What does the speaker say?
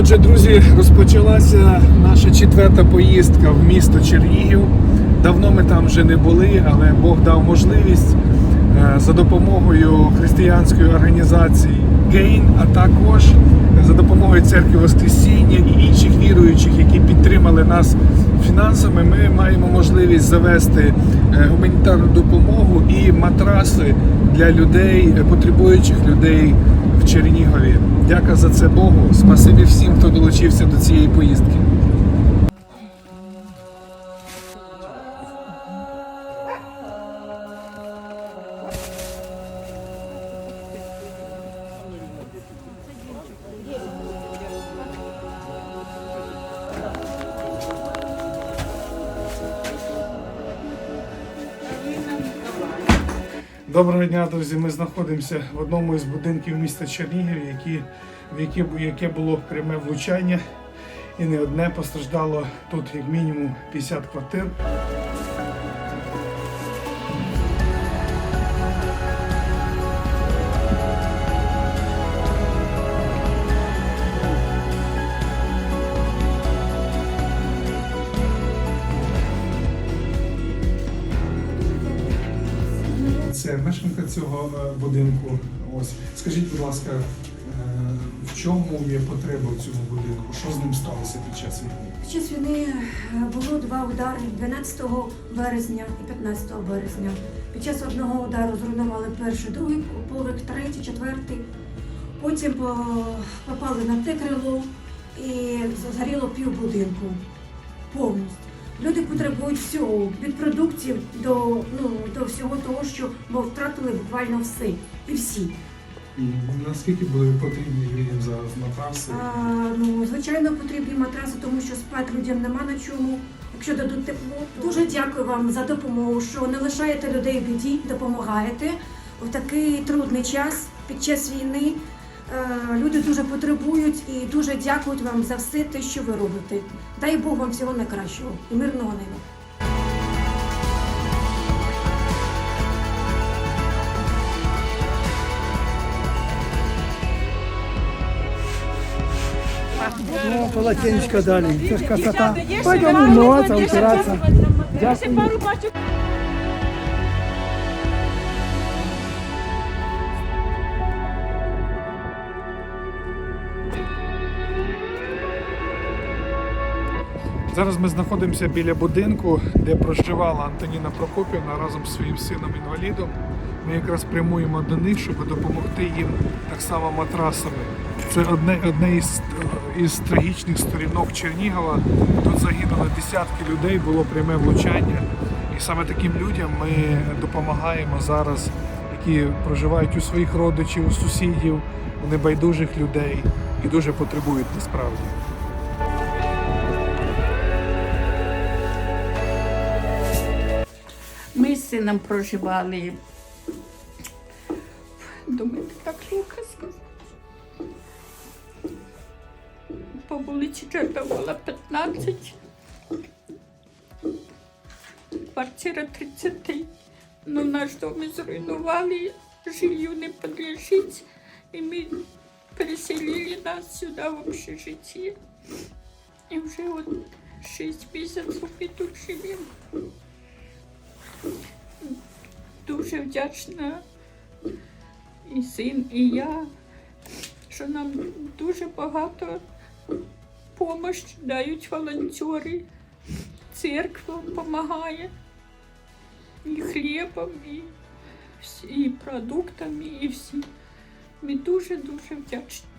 Отже, друзі, розпочалася наша четверта поїздка в місто Чернігів. Давно ми там вже не були, але Бог дав можливість е, за допомогою християнської організації Гейн, а також за допомогою церкви Воскресіння і інших віруючих, які підтримали нас фінансами. Ми маємо можливість завести гуманітарну допомогу і матраси для людей, е, потребуючих людей в Чернігові. Дяка за це Богу. Спасибі всім, хто долучився до цієї поїздки. Доброго дня, друзі. Ми знаходимося в одному із будинків міста Чернігів, які, в які, яке було пряме влучання. І не одне постраждало тут як мінімум 50 квартир. Це мешканка цього е, будинку. Ось скажіть, будь ласка, е, в чому є потреба в цьому будинку? Що з ним сталося під час війни? Під час війни е, було два удари 12 березня і 15 березня. Під час одного удару зруйнували перший, другий поверх, третій, четвертий. Потім попали на те крило і згоріло пів будинку повністю. Люди потребують всього від продуктів до, ну, до всього того, що бо втратили буквально все і всі. І наскільки були потрібні людям зараз матраси? А, ну, звичайно, потрібні матраси, тому що спати людям нема на чому. Якщо дадуть тепло, дуже дякую вам за допомогу, що не лишаєте людей в біді, допомагаєте в такий трудний час під час війни. Е, Люди дуже потребують і дуже дякують вам за все те, що ви робите. Дай Бог вам всього найкращого і мирного неба. Ну, полотенечко дали. Это ж красота. Пойдем умываться, утираться. Дякую. Зараз ми знаходимося біля будинку, де проживала Антоніна Прокопівна разом з своїм сином інвалідом. Ми якраз прямуємо до них, щоб допомогти їм так само матрасами. Це одне, одне із, із трагічних сторінок Чернігова. Тут загинули десятки людей, було пряме влучання. І саме таким людям ми допомагаємо зараз, які проживають у своїх родичів, у сусідів, у небайдужих людей і дуже потребують насправді. Сином проживали. Думаєте, так лука. По вулиці Чорновола 15. Квартира 30. Ну, наш дом зруйнували, жилью не подлежить. І ми переселили нас сюди в общежитие. І вже от 6 місяців ми тут живемо. Дуже вдячна і син, і я, що нам дуже багато допомоги дають волонтери. Церква допомагає і хлібом, і, і продуктами, і всім. Ми дуже-дуже вдячні.